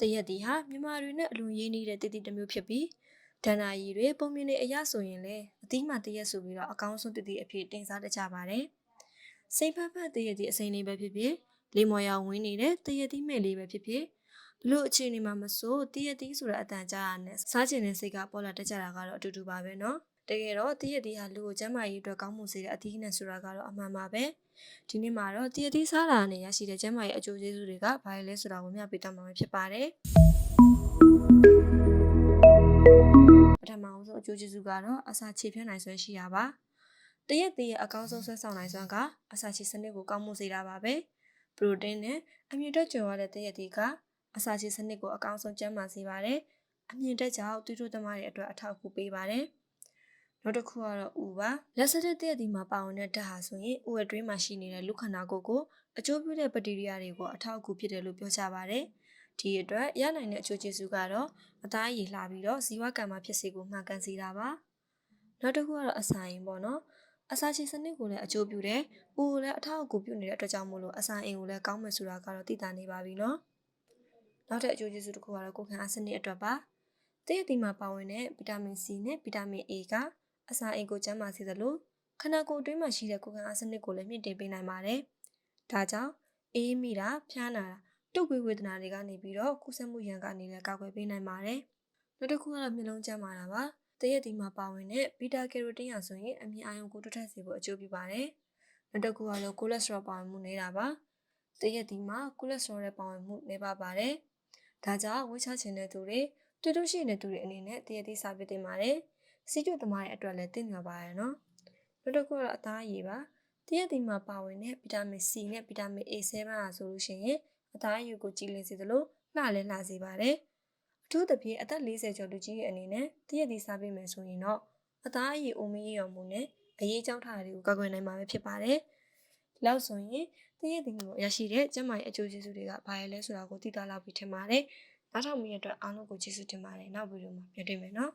တရက်ဒီဟာမြန်မာတွေနဲ့အလွန်ရင်းနှီးတဲ့တည်တည်တစ်မျိုးဖြစ်ပြီးဒဏ္ဍာရီတွေပုံမြင်တွေအရဆိုရင်လည်းအသီးမှတရက်ဆိုပြီးတော့အကောင်းဆုံးတည်တည်အဖြစ်တင်စားတတ်ကြပါတယ်။စိတ်ဖက်ဖက်တရက်ဒီအစိမ့်လေးပဲဖြစ်ဖြစ်လေမော်ရောင်ဝင်းနေတဲ့တရက်ဒီမဲ့လေးပဲဖြစ်ဖြစ်ဘလို့အခြေအနေမှာမဆိုတရက်ဒီဆိုတဲ့အတန်ကြာရနဲ့စားကျင်တဲ့စိတ်ကပေါ်လာတတ်ကြတာကတော့အတူတူပါပဲနော်။ တကယ်တော့တရက်ဒီဟာလူကိုကျမ်းမာရေးအတွက်ကောင်းမှုစေတဲ့အသီးနဲ့ဆိုတာကတော့အမှန်ပါပဲ။ဒီနေ့မှာတော့တရက်ဒီစားတာနဲ့ရရှိတဲ့ကျမ်းမာရေးအကျိုးကျေးဇူးတွေကဘာလဲဆိုတာကိုမျှပေးတတ်မှာဖြစ်ပါတယ်။ပထမအောင်ဆုံးအကျိုးကျေးဇူးကတော့အစာချေဖြတ်နိုင်စွမ်းရှိတာပါ။တရက်တည်းရဲ့အကောင်းဆုံးဆွဲဆောင်နိုင်စွမ်းကအစာချေစနစ်ကိုကောင်းမှုစေတာပါပဲ။ပရိုတင်းနဲ့အမြင့်တက်ကြွယ်ဝတဲ့တရက်တည်းကအစာချေစနစ်ကိုအကောင်းဆုံးကျန်းမာစေပါတယ်။အမြင့်တက်ကြောင့်တူတူသမားတွေအတွက်အထောက်အကူပေးပါတယ်။ နောက်တစ်ခုကတော့ဥပါလက်စတဲ့တည့်အဒီမှာပါဝင်တဲ့ဓာတ်ဟာဆိုရင်ဥဝအတွင်းမှာရှိနေတဲ့လူခန္ဓာကိုယ်ကိုအကျိုးပြုတဲ့ဘက်တီးရီးယားတွေကိုအထောက်အကူဖြစ်တယ်လို့ပြောကြပါတယ်။ဒီအတွက်ရနိုင်တဲ့အကျိုးကျေးဇူးကတော့အသားရည်လှပြီးတော့ဇီဝကံမှာဖြစ်စေကိုမှန်ကန်စေတာပါ။နောက်တစ်ခုကတော့အစာအိမ်ပေါ့နော်။အစာချေစနစ်ကိုလည်းအကျိုးပြုတယ်။ဥကိုလည်းအထောက်အကူပြုနေတဲ့အတွက်ကြောင့်မို့လို့အစာအိမ်ကိုလည်းကောင်းမယ်ဆိုတာကတော့သိတာနေပါပြီနော်။နောက်တဲ့အကျိုးကျေးဇူးတစ်ခုကတော့ကိုယ်ခံအားစနစ်အတွက်ပါ။တည့်ရည်မှာပါဝင်တဲ့ဗီတာမင် C နဲ့ဗီတာမင် A က အစာအိမ်ကိုကျန်းမာစေသလိုခန္ဓာကိုယ်အတွင်းမှာရှိတဲ့ကိုယ်ခံအားစနစ်ကိုလည်းမြင့်တင်ပေးနိုင်ပါတယ်။ဒါကြောင့်အေးမိတာဖျားနာတာတုပ်ကွေးဝေဒနာတွေကနေပြီးတော့ကုသမှုရန်ကနေလည်းကာကွယ်ပေးနိုင်ပါတယ်။နောက်တစ်ခုကတော့မျက်လုံးကျန်းမာတာပါ။တရက်ဒီမှာပါဝင်တဲ့ဘီတာကယ်ရိုတင်းဟာဆိုရင်အမြင်အာရုံကိုတိုးတက်စေဖို့အကျိုးပြုပါတယ်။နောက်တစ်ခုကတော့ကိုလက်စထရောပါဝင်မှုနေတာပါ။တရက်ဒီမှာကိုလက်စထရောရဲ့ပါဝင်မှုနေပါပါတယ်။ဒါကြောင့်ဝှချချင်တဲ့သူတွေတွေ့လို့ရှိနေတဲ့သူတွေအနေနဲ့တရက်ဒီစာပေးတင်ပါတယ်။ စီးကျုပ်သမားရဲ့အတွက်လည်းတင့်တော်ပါရဲ့နော်နောက်တစ်ခုကတော့အသားရည်ပါတရက်ဒီမှာပါဝင်တဲ့ဗီတာမင် C နဲ့ဗီတာမင် A7 ဟာဆိုလို့ရှိရင်အသားရည်ကိုကြည်လင်စေသလိုလှလည်းလှစေပါတယ်အထူးသဖြင့်အသက်40ကျော်လူကြီးရဲ့အနေနဲ့တရက်ဒီစားပေးမယ်ဆိုရင်တော့အသားရည်အိုမီရော်မှုနဲ့အရေးကြောင်းထားတွေကိုကာကွယ်နိုင်မှာပဲဖြစ်ပါတယ်လောက်ဆိုရင်တရက်ဒီကိုရရှိတဲ့ကျန်းမာရေးအကျိုးကျေးဇူးတွေကဘာလဲဆိုတာကိုသိသားလောက်ပြီးထင်ပါတယ်နောက်ထပ်မီးရအတွက်အားလုံးကိုကျေးဇူးတင်ပါတယ်နောက်ဗီဒီယိုမှာပြန်တွေ့မယ်နော်